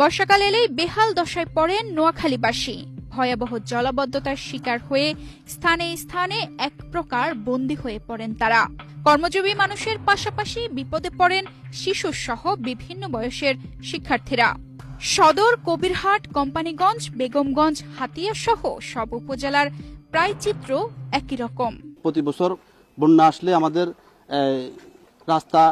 বর্ষাকাল এলেই বেহাল দশায় পড়েন নোয়াখালীবাসী। ভয়াবহ জলাবদ্ধতার শিকার হয়ে স্থানে স্থানে এক প্রকার বন্দী হয়ে পড়েন তারা। কর্মজীবী মানুষের পাশাপাশি বিপদে পড়েন শিশু সহ বিভিন্ন বয়সের শিক্ষার্থীরা। সদর, কবিরহাট, কোম্পানিগঞ্জ, বেগমগঞ্জ, হাতিয়া সহ সব উপজেলার প্রায় চিত্র একই রকম। প্রতি বছর বন্যা আসলে আমাদের রাস্তা,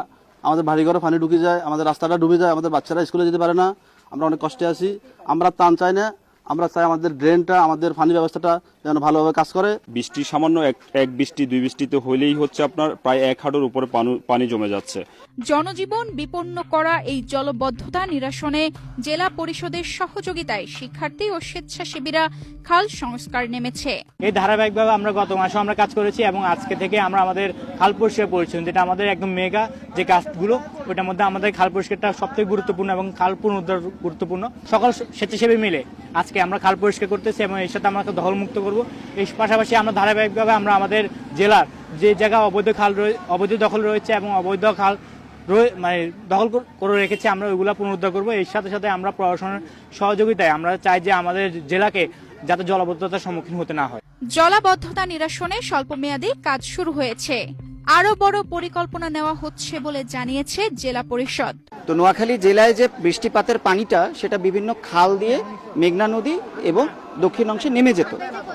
আমাদের বাড়িঘরে পানি ঢুকে যায়, আমাদের রাস্তাটা ডুবে যায়, আমাদের বাচ্চারা স্কুলে যেতে পারে না। আমরা অনেক কষ্টে আছি। আমরা তান চাই না। আমরা চাই আমাদের ড্রেনটা আমাদের পানি ব্যবস্থাটা যেন ভালোভাবে কাজ করে। বৃষ্টি সামান্য এক এক বৃষ্টি দুই বৃষ্টিতে হইলেই হচ্ছে আপনার প্রায় এক হাঁটুর উপরে পানি- জমে যাচ্ছে। জনজীবন বিপন্ন করা এই জলবদ্ধতা নিরসনে জেলা পরিষদের সহযোগিতায় শিক্ষার্থী ও স্বেচ্ছাসেবীরা খাল সংস্কার নেমেছে। এই ধারাবাহিকভাবে আমরা গত মাসে আমরা কাজ করেছি এবং আজকে থেকে আমরা আমাদের খাল পরিষ্কার পরিচ্ছন্ন যেটা আমাদের একদম মেগা যে কাজগুলো ওইটার মধ্যে আমাদের খাল পরিষ্কারটা সবথেকে গুরুত্বপূর্ণ এবং খাল পুনরুদ্ধার গুরুত্বপূর্ণ। সকল স্বেচ্ছাসেবী মিলে আজকে আমরা খাল পরিষ্কার করতেছি এবং এর সাথে আমরা একটা দখলমুক্ত করব। এই পাশাপাশি আমরা ধারাবাহিকভাবে আমরা আমাদের জেলার যে জায়গা অবৈধ খাল অবৈধ দখল রয়েছে এবং অবৈধ খাল মানে দখল করে রেখেছে, আমরা ওইগুলো পুনরুদ্ধার করব। এর সাথে সাথে আমরা প্রশাসনের সহযোগিতায় আমরা চাই যে আমাদের জেলাকে যাতে জলাবদ্ধতার সম্মুখীন হতে না হয়। জলাবদ্ধতা নিরসনে স্বল্প মেয়াদী কাজ শুরু হয়েছে। আরও বড় পরিকল্পনা নেওয়া হচ্ছে বলে জানিয়েছে জেলা পরিষদ। তো নোয়াখালী জেলায় যে বৃষ্টিপাতের পানিটা, সেটা বিভিন্ন খাল দিয়ে মেঘনা নদী এবং দক্ষিণ অংশে নেমে যেত।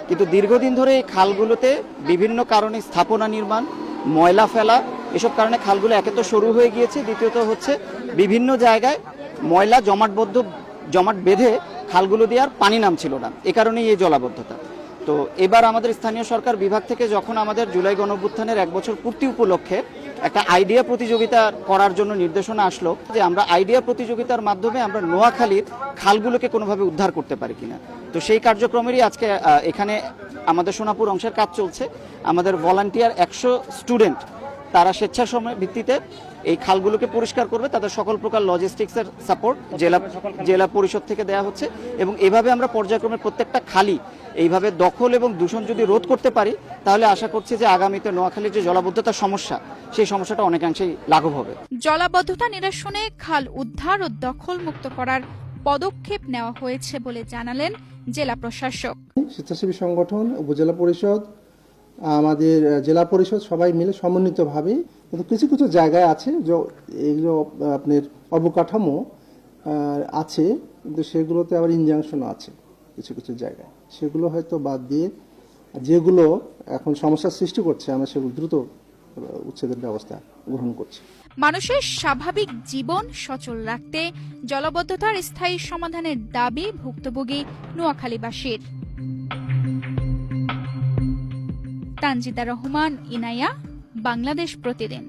কিন্তু দীর্ঘদিন ধরে এই খালগুলোতে বিভিন্ন কারণে স্থাপনা নির্মাণ, ময়লা ফেলা, এসব কারণে খালগুলো একে তো সরু হয়ে গিয়েছে। দ্বিতীয়ত হচ্ছে বিভিন্ন জায়গায় ময়লা জমাটবদ্ধ, জমাট বেঁধে খালগুলো দিয়ে আর পানি নামছিল না। এ কারণেই এই জলাবদ্ধতা। তো এবার আমাদের স্থানীয় সরকার বিভাগ থেকে যখন আমাদের জুলাই গণভ্যুত্থানের এক বছর পূর্তি উপলক্ষে একটা আইডিয়া প্রতিযোগিতা করার জন্য নির্দেশনা আসলো যে আমরা আইডিয়া প্রতিযোগিতার মাধ্যমে আমরা নোয়াখালীর খালগুলোকে কোনোভাবে উদ্ধার করতে পারি কিনা। তো সেই কার্যক্রমেরই আজকে এখানে আমাদের সোনাপুর অংশের কাজ চলছে। আমাদের ভলান্টিয়ার একশো স্টুডেন্ট তারা স্বেচ্ছাসময় ভিত্তিতে এই খালগুলোকে পরিষ্কার করবে তাদের সকল প্রকার লজিস্টিক্সের সাপোর্ট জেলা জেলা পরিষদ থেকে দেওয়া হচ্ছে এবং এভাবে আমরা পর্যায়ক্রমে প্রত্যেকটা খালি এইভাবে দখল এবং দূষণ যদি রোধ করতে পারি তাহলে আশা করছি যে আগামীতে নোয়াখালীর যে জলাবদ্ধতার সমস্যা সেই সমস্যাটা অনেকাংশেই লাঘব হবে। জলাবদ্ধতা নিরসনে খাল উদ্ধার ও দখল মুক্ত করার পদক্ষেপ নেওয়া হয়েছে বলে জানালেন জেলা প্রশাসক। স্বেচ্ছাসেবী সংগঠন উপজেলা পরিষদ আমাদের জেলা পরিষদ সবাই মিলে সমন্বিতভাবে কিন্তু কিছু কিছু জায়গায় আছে যে এগুলো আপনার অবকাঠামো আছে, কিন্তু সেগুলোতে আবার ইনজাংশনও আছে কিছু কিছু জায়গায়। সেগুলো হয়তো বাদ দিয়ে যেগুলো এখন সমস্যার সৃষ্টি করছে, আমরা সেগুলো দ্রুত উচ্ছেদের ব্যবস্থা গ্রহণ করছি। মানুষের স্বাভাবিক জীবন সচল রাখতে জলাবদ্ধতার স্থায়ী সমাধানের দাবি ভুক্তভোগী নোয়াখালীবাসীর। তানজিদা রহমান ইনায়া বাংলাদেশ প্রতিদিন।